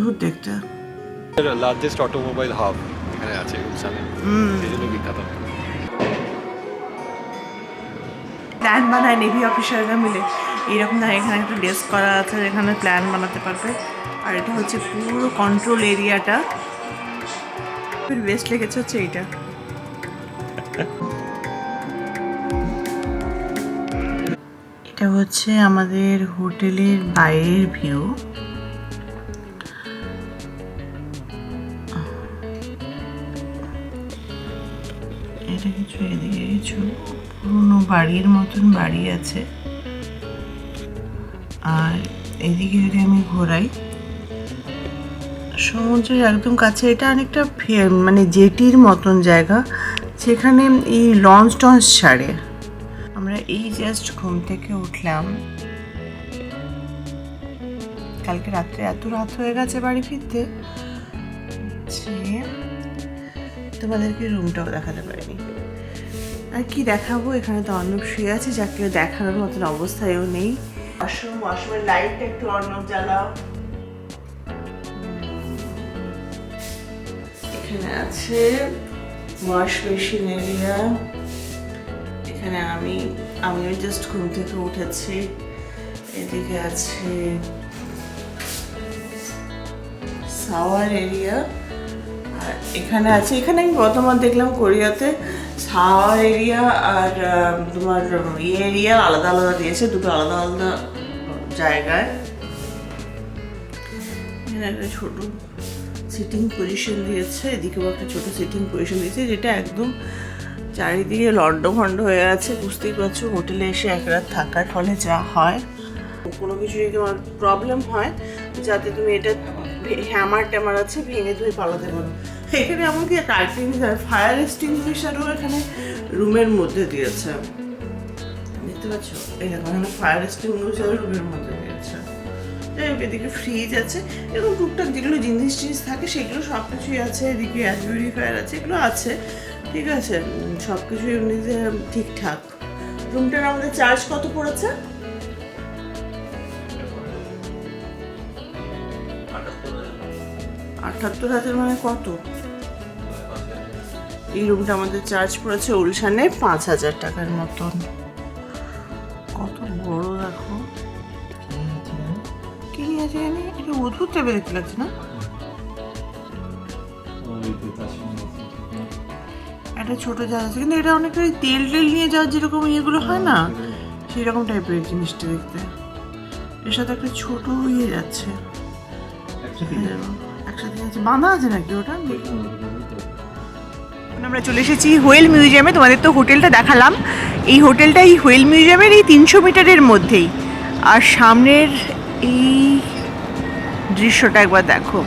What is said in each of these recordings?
অদ্ভুত দেখতে largest automobile hub এখানে আছে গুলশানে সেই জন্য বিখ্যাত। প্ল্যান বানায় নেভি অফিসাররা মিলে। এইরকম না এখানে একটা ডেস্ক করা আছে এখানে প্ল্যান বানাতে পারবে। আর এটা হচ্ছে পুরো কন্ট্রোল এরিয়াটা বেস্ট লেগেছে হচ্ছে এইটা। এটা হচ্ছে আমাদের হোটেলের বাইরের ভিউ এদিকে কিছু পুরনো বাড়ির মতন বাড়ি আছে। আর এদিকে যদি আমি ঘোরাই, সমুদ্রের একদম কাছে, এটা অনেকটা মানে জেটির মতন জায়গা, যেখানে এই লঞ্চ টঞ্চ ছাড়ে। আমরা এই জাস্ট ঘুম থেকে উঠলাম। কালকে রাত্রে এত রাত হয়ে গেছে বাড়ি ফিরতে তোমাদেরকে রুমটাও দেখাতে পারিনি। আর কি দেখাবো? এখানে তো অর্ণব শুয়ে আছে, যাকে দেখানোর মতন অবস্থায়ও নেই। ওয়াশরুম, ওয়াশরুমের লাইটটা একটু অর্ণব জ্বালাও। এখানে আছে ওয়াশ বেসিন এরিয়া এখানে আমি, আমিও জাস্ট ঘুম থেকে উঠেছি। এদিকে আছে সাওয়ার এরিয়া আর এখানে আছে, এখানে আমি প্রথমবার দেখলাম কোরিয়াতে। সাওয়ার এরিয়া আর তোমার ইয়ে এরিয়া আলাদা আলাদা দিয়েছে, দুটো আলাদা আলাদা জায়গায়। একটা ছোট সিটিং পজিশন দিয়েছে এদিকেও একটা ছোট সিটিং পজিশন দিয়েছে, যেটা একদম চারিদিকে লন্ড ভন্ড হয়ে আছে, বুঝতেই পারছ, হোটেলে এসে এক রাত থাকার ফলে যা হয়। কোনো কিছু যদি তোমার প্রবলেম হয়, যাতে তুমি এটা হ্যামার ট্যামার আছে, ভেঙে তুমি পালাতে পারো। এখানে এমনকি টাইপিং ফায়ার এক্সটিংগুইশারও এখানে রুমের মধ্যে দিয়েছে। দেখতে পাচ্ছ? এখানে ফায়ার এক্সটিংগুইশারও রুমের মধ্যে দিয়েছে। এদিকে ফ্রিজ আছে এরকম টুকটাক যেগুলো জিনিস টিনিস থাকে, সেগুলো সব কিছুই আছে। এদিকে এয়ার পিউরিফায়ার আছে, এগুলো আছে। ঠিক আছে সব কিছু এমনিতে ঠিকঠাক। রুমটার আমাদের চার্জ কত পড়েছে? আটাত্তর হাজার মানে কত? এই রুমটা আমাদের চার্জ পড়েছে উলশানে পাঁচ হাজার টাকার মতন। কত বড় দেখো। কি আছে জানি? এটা অদ্ভুত টাইপের দেখতে লাগছে না? একটা ছোট জায়গা আছে কিন্তু এটা অনেকটা তেল টেল নিয়ে যাওয়ার যেরকম ইয়েগুলো হয় না সেই রকম টাইপের জিনিসটা দেখতে। এর সাথে একটা ছোট ইয়ে যাচ্ছে। হ্যাঁ, একসাথে আছে। বাঁধা আছে নাকি ওটা? আমরা চলে এসেছি হোয়েল মিউজিয়ামে। তোমাদের তো হোটেলটা দেখালাম। এই হোটেলটা এই হোয়েল মিউজিয়ামের এই তিনশো মিটারের মধ্যেই। আর সামনের এই দৃশ্যটা একবার দেখো।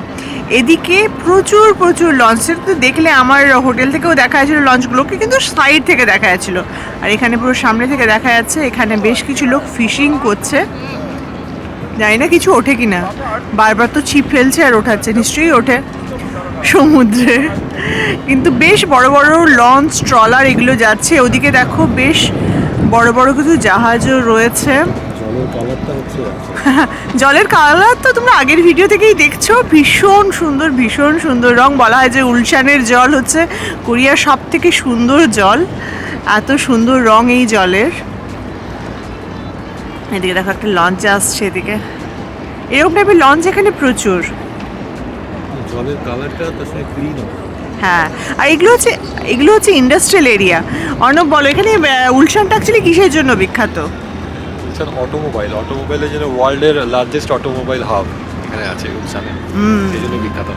এদিকে প্রচুর প্রচুর লঞ্চের তো দেখলে আমার হোটেল থেকেও দেখা যাচ্ছিল লঞ্চগুলোকে, কিন্তু সাইড থেকে দেখা যাচ্ছিল। আর এখানে পুরো সামনে থেকে দেখা যাচ্ছে, এখানে বেশ কিছু লোক ফিশিং করছে। জানি না কিছু ওঠে কিনা। বারবার তো ছিপ ফেলছে আর ওঠাচ্ছে, নিশ্চয়ই ওঠে। সমুদ্রে কিন্তু বেশ বড় বড় লঞ্চ ট্রলার এগুলো যাচ্ছে। ওদিকে দেখো বেশ বড় বড় কিছু জাহাজও রয়েছে। জলের কালার তো তোমরা আগের ভিডিও থেকেই দেখছ। ভীষণ সুন্দর ভীষণ সুন্দর রং। বলা হয় যে উলশানের জল হচ্ছে কোরিয়ার সব থেকে সুন্দর জল। এত সুন্দর রং এই জলের। এদিকে দেখো একটা লঞ্চ আসছে এদিকে। এরকম টাইপের লঞ্চ এখানে প্রচুর। জলের কালারটা তার সঙ্গে ক্লিন হ্যাঁ আর এগুলো হচ্ছে এগুলো হচ্ছে ইন্ডাস্ট্রিয়াল এরিয়া অর্ণব বলো এখানে উলশানটা অ্যাকচুয়ালি কিসের জন্য বিখ্যাত? গুলশান অটোমোবাইল। অটোমোবাইলের জন্য ওয়ার্ল্ডের লার্জেস্ট অটোমোবাইল হাব এখানে আছে গুলশানে সেই জন্য বিখ্যাত।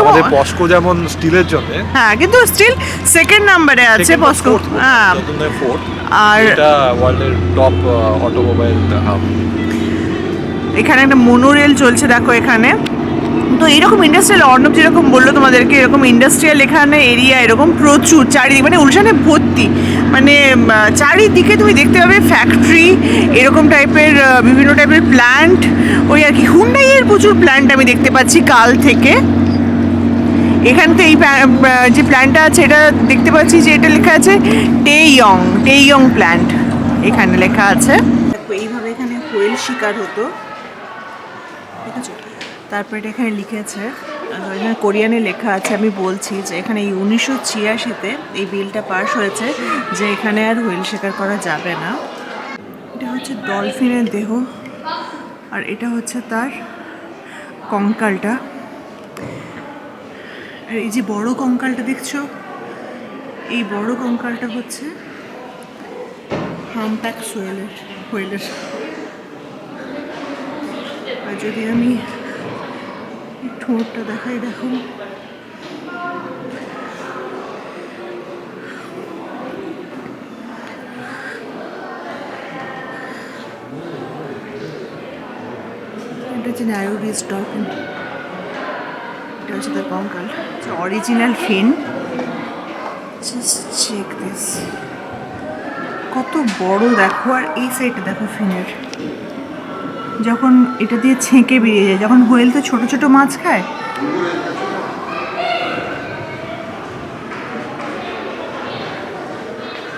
আমাদের পস্কো যেমন স্টিলের জন্য হ্যাঁ কিন্তু স্টিল সেকেন্ড নাম্বারে আছে পস্কো হ্যাঁ। ফোর্থ আর এটা ওয়ার্ল্ডের টপ অটোমোবাইল হাব এখানে একটা মোনোরেল চলছে দেখো এখানে। তো এরকম ইন্ডাস্ট্রিয়াল অর্ণব যেরকম বলল তোমাদেরকে, এরকম ইন্ডাস্ট্রিয়াল এখানে এরিয়া এরকম প্রচুর, চারিদিকে মানে উলশানে ভর্তি। মানে চারিদিকে তুমি দেখতে পাবে ফ্যাক্টরি এরকম টাইপের বিভিন্ন টাইপের প্ল্যান্ট ওই আর কি হুন্ডাইয়ের প্রচুর প্ল্যান্ট আমি দেখতে পাচ্ছি কাল থেকে। এখানে তো এই যে প্ল্যান্টটা আছে, এটা দেখতে পাচ্ছি যে এটা লেখা আছে টে ইয়ং টে ইয়ং প্ল্যান্ট এখানে লেখা আছে। এইভাবে এখানে হোয়েল শিকার হতো। তারপরে এটা এখানে লিখেছে এখানে কোরিয়ানে লেখা আছে, আমি বলছি যে এখানে এই উনিশশো ছিয়াশিতে এই বিলটা পাশ হয়েছে যে এখানে আর হুইল শিকার করা যাবে না। এটা হচ্ছে ডলফিনের দেহ আর এটা হচ্ছে তার কঙ্কালটা। আর এই যে বড় কঙ্কালটা দেখছ, এই বড় কঙ্কালটা হচ্ছে হামপ্যাক সোয়েলের হোয়েলের আর যদি আমি এই দেখাই দেখো এটা হচ্ছে এটা হচ্ছে কঙ্কাল। অরিজিনাল জাস্ট দিস কত বড় দেখো, আর এই সাইডটা দেখো ফিনের যখন এটা দিয়ে ছেঁকে বেরিয়ে যায়, যখন হোয়েল তো ছোট ছোট মাছ খায়।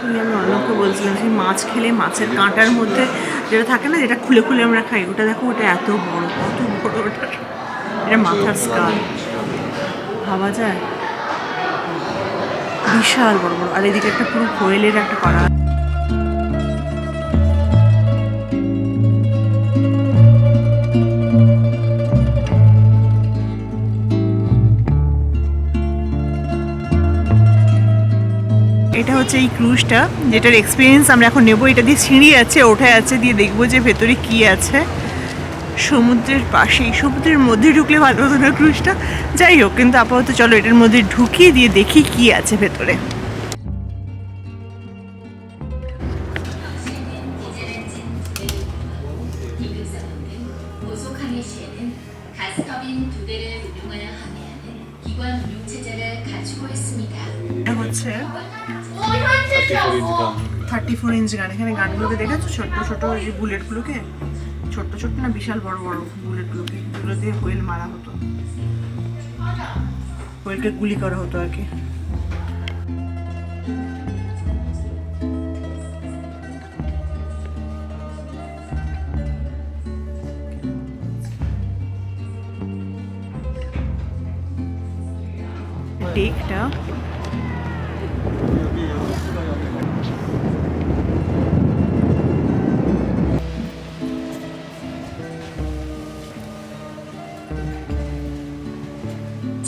আমি অন্যকে বলছিলাম, সেই মাছ খেলে মাছের কাঁটার মধ্যে যেটা থাকে না, যেটা খুলে খুলে আমরা খাই, ওটা দেখো, ওটা এত বড়, কত বড় ওটা। এটা মাথার স্কাল। ভাবা যায়? বিশাল বড় বড়। আর এদিকে একটা পুরো হোয়েলের একটা করা হচ্ছে এই ক্রুজটা যেটার এক্সপিরিয়েন্স আমরা এখন নেব। এটা দিয়ে সিঁড়ি আছে, ওঠায় আছে, দিয়ে দেখব যে ভেতরে কি আছে। সমুদ্রের পাশেই, সমুদ্রের মধ্যে ঢুকলে ভালো হতো না ক্রুজটা যাই হোক, কিন্তু আপাতত চলো এটার মধ্যে ঢুকিয়ে দিয়ে দেখি কি আছে ভেতরে। থার্টি ফোর ইঞ্চ গান। এখানে গানগুলোকে দেখেছ? ছোট্ট ছোট এই বুলেটগুলোকে? ছোট্ট ছোট্ট না, বিশাল বড় বড় বুলেটগুলোকে। এগুলো দিয়ে হুইল মারা হতো। হোয়েলকে গুলি করা হতো আর কি। ডেকটা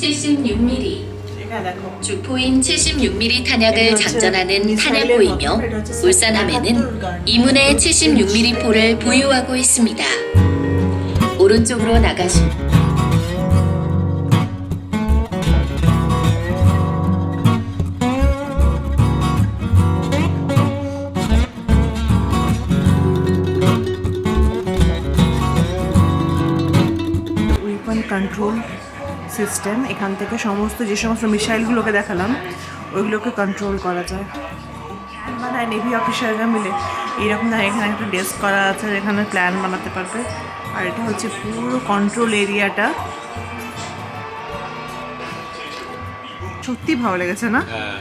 76mm 주포인 76mm 탄약을 장전하는 탄약고이며 울산함에는 이문의 76mm 포를 보유하고 있습니다. 오른쪽으로 나가시 보니까 সিস্টেম এখান থেকে সমস্ত যে সমস্ত মিসাইলগুলোকে দেখালাম ওইগুলোকে কন্ট্রোল করা যায়। বানায় নেভি অফিসাররা মিলে এইরকম ধর এখানে একটা ডেস্ক করা আছে যেখানে প্ল্যান বানাতে পারবে। আর এটা হচ্ছে পুরো কন্ট্রোল এরিয়াটা সত্যি ভালো লেগেছে না? হ্যাঁ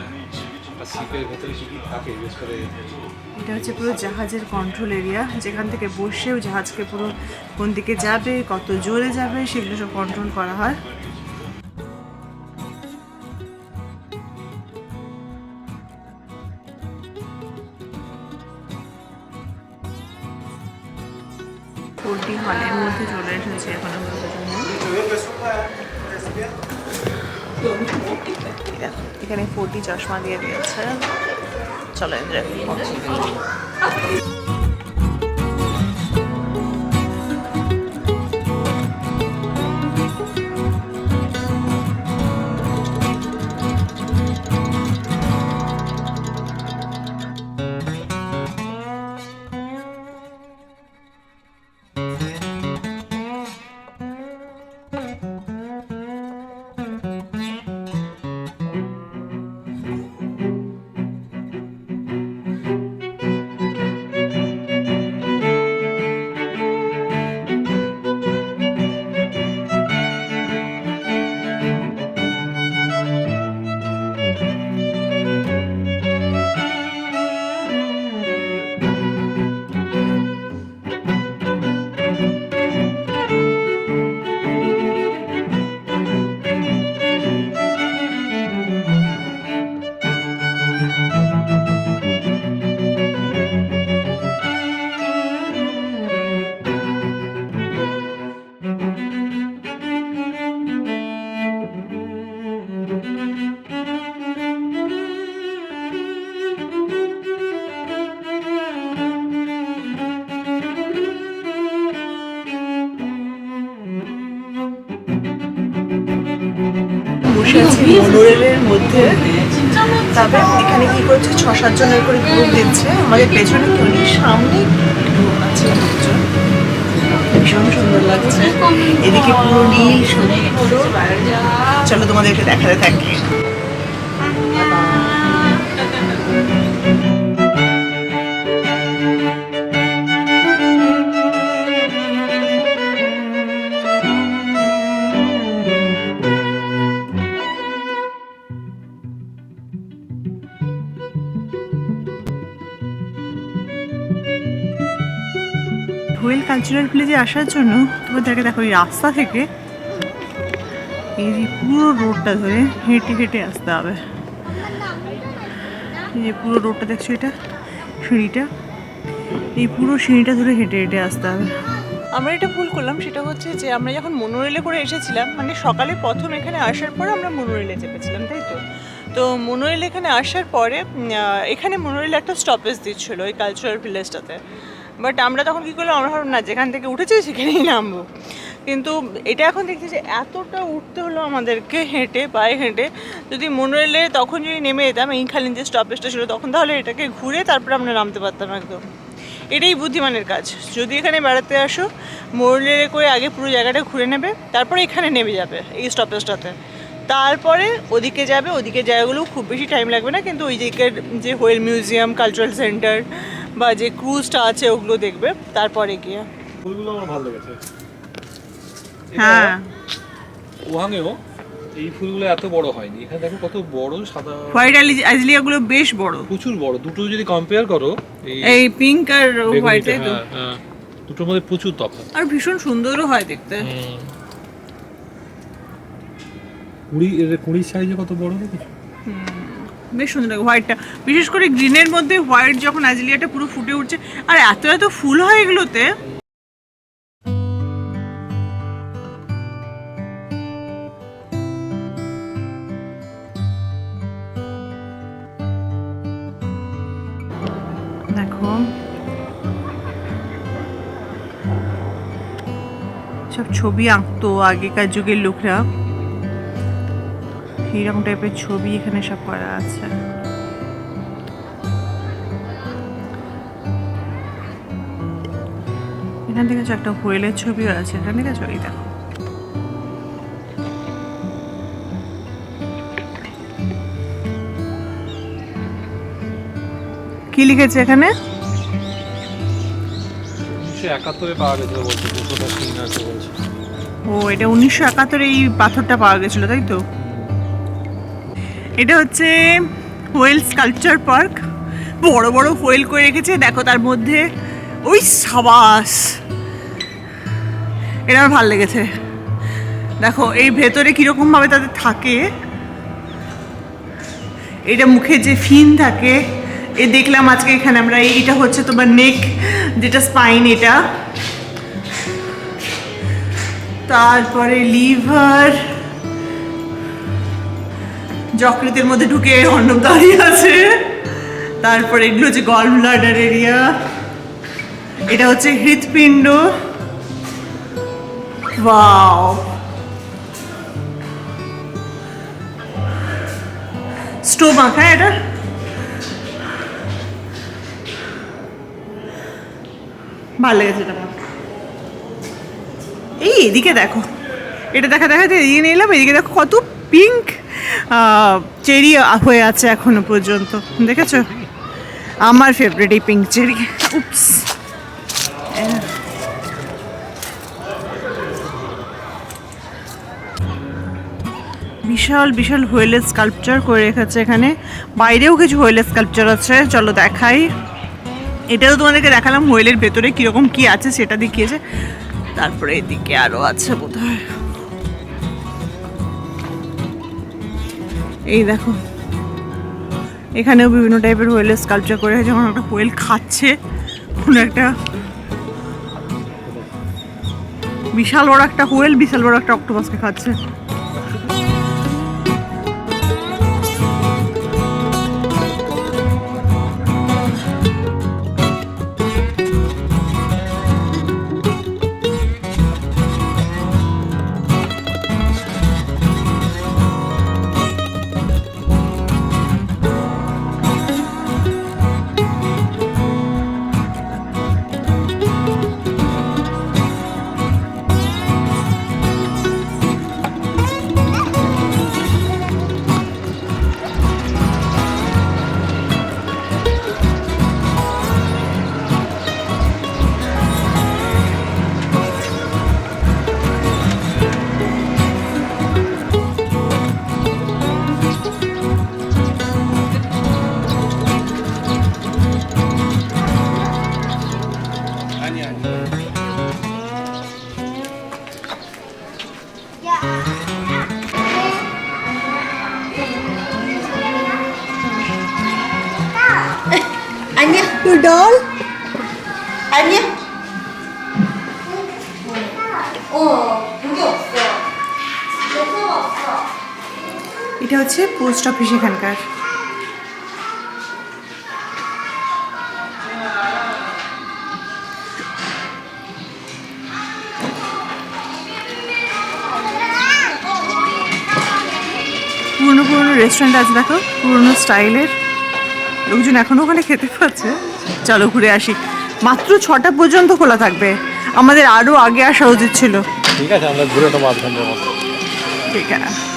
এটা হচ্ছে পুরো জাহাজের কন্ট্রোল এরিয়া যেখান থেকে বসেও জাহাজকে পুরো কোন দিকে যাবে কত জোরে যাবে সেগুলো সব কন্ট্রোল করা হয়। চলে এখন আমরা দেখো, এখানে ফোরটি চশমা দিয়ে দিয়েছে। চলো এনজয় তবে এখানে কি করছে? ছ সাত জনের করে গ্রুপ দিচ্ছে। আমাদের পেছনে কেউ নেই, সামনে আছে ভীষণ সুন্দর লাগছে। এদিকে পুরো নীল সমুদ্র চলো তোমাদেরকে দেখাতে থাকি। কালচারাল ভিলেজে আসার জন্য তোমাদেরকে দেখো এই রাস্তা থেকে এই পুরো রোডটা ধরে হেঁটে হেঁটে আসতে হবে। এই যে পুরো রোডটা দেখছ এটা, সিঁড়িটা? এই পুরো সিঁড়িটা ধরে হেঁটে হেঁটে আসতে হবে। আমরা এটা ভুল করলাম, সেটা হচ্ছে যে আমরা যখন মনোরেলে করে এসেছিলাম মানে সকালে প্রথম এখানে আসার পর আমরা মনোরেলে চেপেছিলাম, তাই তো? তো মনোরেল এখানে আসার পরে এখানে মনোরেল একটা স্টপেজ দিচ্ছিল ওই কালচারাল ভিলেজটাতে বাট আমরা তখন কী করলাম, আমরা ভাবলাম, না, যেখান থেকে উঠেছি সেখানেই নামবো। কিন্তু এটা এখন দেখছি যে এতটা উঠতে হলো আমাদেরকে হেঁটে, পায়ে হেঁটে। যদি মনোরেলে তখন যদি নেমে যেতাম এইখানে যে স্টপেজটা ছিল, তখন তাহলে এটাকে ঘুরে তারপরে আমরা নামতে পারতাম একদম। এটাই বুদ্ধিমানের কাজ। যদি এখানে বেড়াতে আসো, মোরলে করে আগে পুরো জায়গাটা ঘুরে নেবে, তারপরে এখানে নেমে যাবে এই স্টপেজটাতে তারপরে ওদিকে যাবে ওদিকে জায়গাগুলো খুব বেশি টাইম লাগবে না, কিন্তু ওই দিকের যে হোয়েল মিউজিয়াম কালচারাল সেন্টার বা যে ক্রুজটা আছে ওগুলো দেখবে তারপরে গিয়ে। ফুলগুলো আমার ভালো লেগেছে। হ্যাঁ। ওহাঙেও এই ফুলগুলো এত বড় হয়নি। এখানে দেখো কত বড় সাদা হোয়াইট আজলিয়াগুলো বেশ বড়। প্রচুর বড়। দুটো যদি কম্পেয়ার করো এই পিঙ্ক আর হোয়াইট বেগুনিতে, হ্যাঁ, হ্যাঁ। দুটোর মধ্যে প্রচুর তফাৎ। আর ভীষণ সুন্দরও হয় দেখতে। কুড়ি এর কুড়ির সাইজে কত বড় দেখেছ? বেশ সুন্দর লাগে। হোয়াইটটা বিশেষ করে গ্রিনের মধ্যে হোয়াইট যখন আজলিয়াটা পুরো ফুটে উঠছে, আর এত এত ফুল হয় এগুলোতে। দেখো। সব ছবি আঁকতো আগেকার যুগের লোকরা। এইরকম টাইপের ছবি এখানে সব করা আছে। এখান থেকে একটা হোয়েলের ছবিও আছে এখান থেকে ছবি দেখো। কি লিখেছে এখানে? একাত্তরে পাওয়া গেছিল বলছে। ও এটা উনিশশো একাত্তরে এই পাথরটা পাওয়া গেছিল তাই তো? এটা হচ্ছে হোয়েল স্কাল্পচার পার্ক। বড় বড় হোয়েল করে রেখেছে, দেখো তার মধ্যে। ওই সাবাস। এটা আমার ভালো লেগেছে। দেখো, এই ভেতরে কীরকমভাবে তাদের থাকে। এটা মুখে যে ফিন থাকে, এ দেখলাম আজকে এখানে আমরা। এইটা হচ্ছে তোমার নেক, যেটা স্পাইন এটা। তারপরে লিভার। যকৃতের মধ্যে ঢুকে অন্নব দাঁড়িয়ে আছে। তারপর এগুলো হচ্ছে গল ব্লাডার এরিয়া এটা হচ্ছে হৃৎপিণ্ড। ওয়াও স্টোমাক হ্যাঁ এটা? ভালো লেগেছে এটা এই এদিকে দেখো। এটা দেখা দেখাতে এদিকে নিয়ে এলাম, এদিকে দেখো কত পিঙ্ক চেরি হয়ে আছে এখনও পর্যন্ত। দেখেছ? আমার ফেভারিট এই পিঙ্ক চেরি। উপস বিশাল বিশাল হোয়েলের স্কাল্পচার করে রেখেছে এখানে। বাইরেও কিছু হোয়েলের স্কাল্পচার আছে, চলো দেখাই। এটাও তোমাদেরকে দেখালাম হোয়েলের ভেতরে কীরকম কি আছে সেটা দেখিয়েছে। তারপরে এদিকে আরও আছে বোধ এই দেখো। এখানেও বিভিন্ন টাইপের হোয়েলের স্কাল্পচার করে যেমন একটা হোয়েল খাচ্ছে, কোনো একটা বিশাল বড় একটা হোয়েল বিশাল বড় একটা অক্টোপাসকে খাচ্ছে। 아니야. 어, 여기 없어. 여기가 없어. এটা হচ্ছে পোস্ট অফিস এখানকার পুরনো পুরনো রেস্টুরেন্ট আছে দেখো পুরনো স্টাইলের লোকজন এখনো ওখানে খেতে পাচ্ছে চলো ঘুরে আসি মাত্র ছটা পর্যন্ত খোলা থাকবে। আমাদের আরও আগে আসা উচিত ছিল। ঠিক আছে আমরা ঘুরে নেব আধ ঘণ্টার মতো। ঠিক আছে।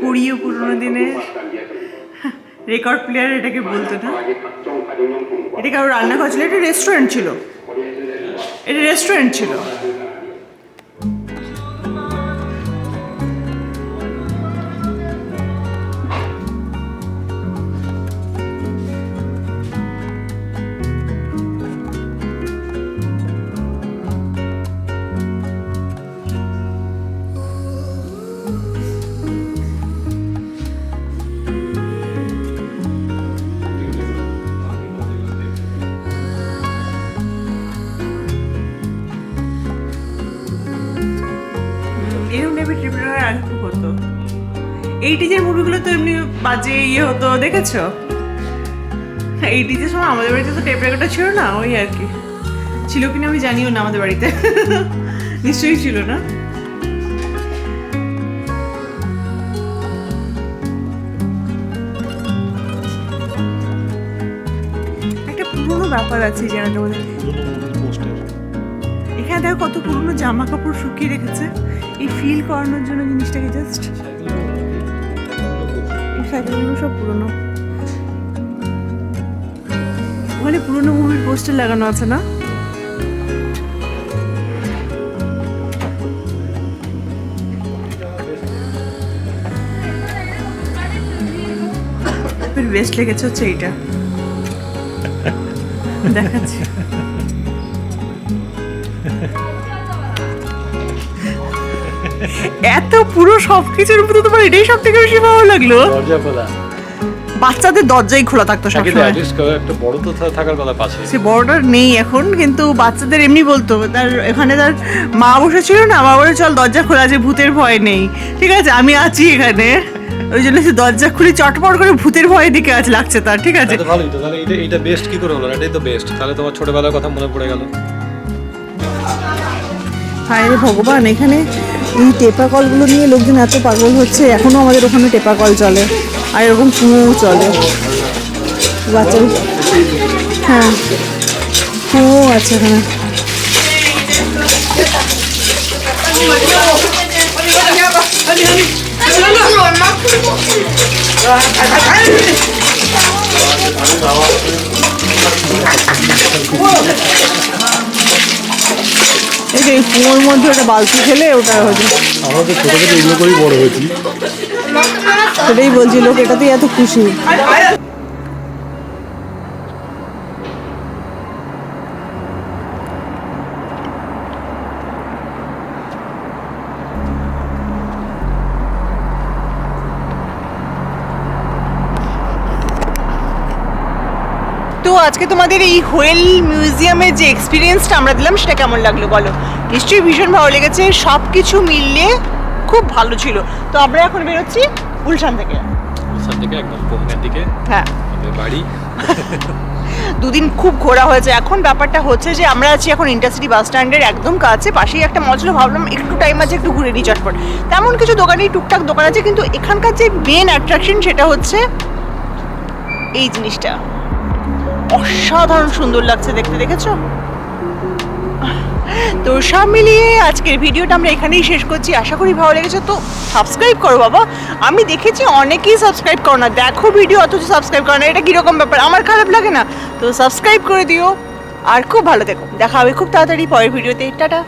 কুড়ি পুরোনো দিনে রেকর্ড প্লেয়ার এটাকে বলতো না? এটা কারও রান্নাঘর ছিল? এটা রেস্টুরেন্ট ছিল? এটা রেস্টুরেন্ট ছিল। এইটিজের মুভিগুলো তো এমনি বাজে ইয়ে হতো, দেখেছ? এইটিজের সময় আমাদের বাড়িতে তো টেপ রেকর্ডার ছিল না, ওই আর কি। ছিল কিনা আমি জানিও না আমাদের বাড়িতে। নিশ্চয়ই ছিল না। একটা ব্যাপার আছে এখানে দেখো কত পুরনো জামা কাপড় শুকিয়ে রেখেছে। এই ফিল করানোর জন্য জিনিসটাকে জাস্ট সাইকেলগুলো সব পুরনো। ওখানে পুরনো মুভির পোস্টার লাগানো আছে না? বেস্ট লেগেছে হচ্ছে এইটা। দেখাচ্ছি। এত পুরো সবকিছুর মধ্যে তোমার এটাই সব থেকে বেশি ভালো লাগল? দরজা খোলা। বাচ্চাদের দরজাই খোলা থাকতো সবসময়। একটা বড় তো থাকার কথা পাশে। সে বড়টার নেই এখন কিন্তু বাচ্চাদের এমনি বলতো তার এখানে তার মা বসে ছিল না? মা বলে চল দরজা খোলা আছে ভূতের ভয় নেই। ঠিক আছে আমি আছি এখানে। ওই জন্য সে দরজা খুলে চটপট করে ভূতের ভয় দিকে আছে লাগছে তার ঠিক আছে? ভালোই তো তাহলে এটা এটা বেস্ট কি করে হলো এটাই তো বেস্ট তাহলে তোমার ছোটবেলার কথা মনে পড়ে গেল। হায় ভগবান এখানে এই টেপা কলগুলো নিয়ে লোকজন এত পাগল হচ্ছে, এখনও আমাদের ওখানে টেপা কল চলে। আর এরকম কুঁয়ো চলে। বাচ্চা হ্যাঁ কুয়ো আছে এখানে। এই যে কুয়োর মধ্যে ওটা বালতি ফেলে ওটা হয়েছে আমরা তো ছোটো থেকে এগুলো করেই বড় হয়েছি। সেটাই বলছি লোক এটাতেই এত খুশি। আজকে তোমাদের এই হোয়েল মিউজিয়ামের যে এক্সপিরিয়েন্সটা আমরা দিলাম সেটা কেমন লাগল বলো? নিশ্চয়ই ভীষণ ভালো লেগেছে সব কিছু মিলিয়ে খুব ভালো ছিল। তো আমরা এখন বেরোচ্ছি গুলশান থেকে। গুলশান থেকে একদম দিকে। হ্যাঁ। বাড়ি। দুদিন খুব ঘোরা হয়েছে। এখন ব্যাপারটা হচ্ছে যে আমরা আছি এখন ইন্টারসিটি বাস স্ট্যান্ডের একদম কাছে পাশেই একটা মল ছিল। ভাবলাম একটু টাইম আছে একটু ঘুরে নিই চটপট। তেমন কিছু দোকানেই টুকটাক দোকান আছে কিন্তু এখানকার যে মেন অ্যাট্রাকশন সেটা হচ্ছে এই জিনিসটা। অসাধারণ সুন্দর লাগছে দেখতে, দেখেছ? তো সব মিলিয়ে আজকের ভিডিওটা আমরা এখানেই শেষ করছি। আশা করি ভালো লেগেছে, তো সাবস্ক্রাইব করো বাবা। আমি দেখেছি অনেকেই সাবস্ক্রাইব করো না। দেখো ভিডিও, অথচ সাবস্ক্রাইব করো না। এটা কীরকম ব্যাপার? আমার খারাপ লাগে না। তো সাবস্ক্রাইব করে দিও। আর খুব ভালো দেখো দেখা হবে খুব তাড়াতাড়ি পরের ভিডিওতে। টাটা।